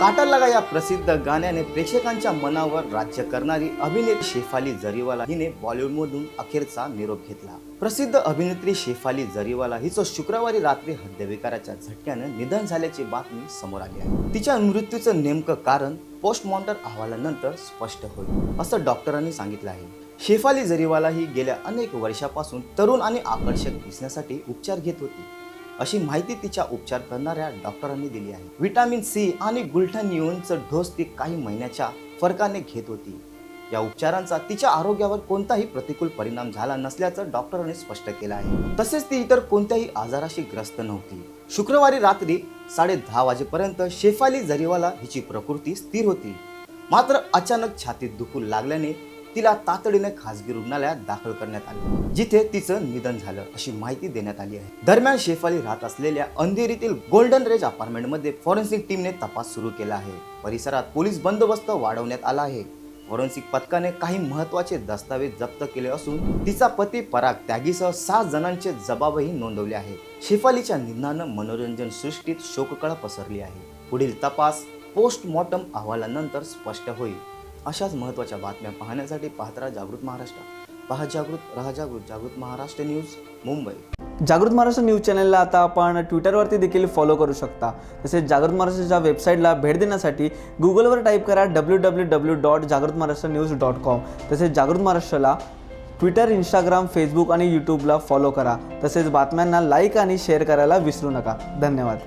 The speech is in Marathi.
काटालगा या प्रसिद्ध गाण्याने प्रेक्षकांच्या मनावर राज्य करणारी अभिनेत्री शेफाली जरीवाला हिने बॉलिवूडमधून अखेरचा निरोप घेतला. प्रसिद्ध अभिनेत्री शेफाली जरीवाला हिचं शुक्रवारी रात्री हृदयविकाराच्या झटक्यानं निधन झाल्याची बातमी समोर आली आहे. तिच्या मृत्यूचं नेमकं कारण पोस्टमॉर्टम अहवालानंतर स्पष्ट होईल असं डॉक्टरांनी सांगितलं आहे. शेफाली जरीवाला ही गेल्या अनेक वर्षापासून तरुण आणि आकर्षक दिसण्यासाठी उपचार घेत होती. अशी माहिती तिच्या उपचार करणाऱ्या डॉक्टरांनी दिली आहे. व्हिटॅमिन सी आणि गुलठनिओनचं डोस ती काही महिन्याच्या फरकाने घेत होती. या उपचारांचा तिच्या आरोग्यावर कोणताही प्रतिकूल परिणाम झाला नसल्याचं डॉक्टरांनी स्पष्ट केलं आहे. तसेच ती इतर कोणत्याही आजाराशी ग्रस्त नव्हती. शुक्रवारी रात्री साडे दहा वाजेपर्यंत शेफाली जरीवाला हिची प्रकृती स्थिर होती. मात्र अचानक छातीत दुखू लागल्याने तिला तातडीने खासगी रुग्णालयात दाखल करण्यात आले जिथे तिचं निधन झालं अशी माहिती देण्यात आली आहे. दरम्यान शेफाली राहत असलेल्या अंधेरीतील गोल्डन रेज अपार्टमेंटमध्ये फॉरेन्सिक टीमने तपास सुरू केला आहे. परिसरात पोलीस बंदोबस्त वाढवण्यात आला आहे. फॉरेन्सिक पथकाने काही महत्त्वाचे दस्तावेज जप्त केले असून तिचा पती पराग त्यागीसह सहा जणांचे जबाबही नोंदवले आहेत शेफालीच्या निधनानं मनोरंजन सृष्टीत शोककळा पसरली आहे. पुढील तपास पोस्टमॉर्टम अहवालानंतर स्पष्ट होईल. अशाच महत्त्वाच्या बातम्या पाहण्यासाठी पाहत्रा जागृत महाराष्ट्र. पहा जागृत रहा जागृत जागृत महाराष्ट्र न्यूज मुंबई. जागृत महाराष्ट्र न्यूज चॅनलला आता आपण ट्विटरवरती देखील फॉलो करू शकता. तसेच जागृत महाराष्ट्राच्या वेबसाईटला भेट देण्यासाठी गुगलवर टाईप करा डब्ल्यू डब्ल्यू डब्ल्यू डॉट जागृत महाराष्ट्र न्यूज डॉट कॉम तसेच जागृत महाराष्ट्राला ट्विटर इंस्टाग्राम फेसबुक आणि यूट्यूबला फॉलो करा. तसेच बातम्यांना लाईक आणि शेअर करायला विसरू नका. धन्यवाद.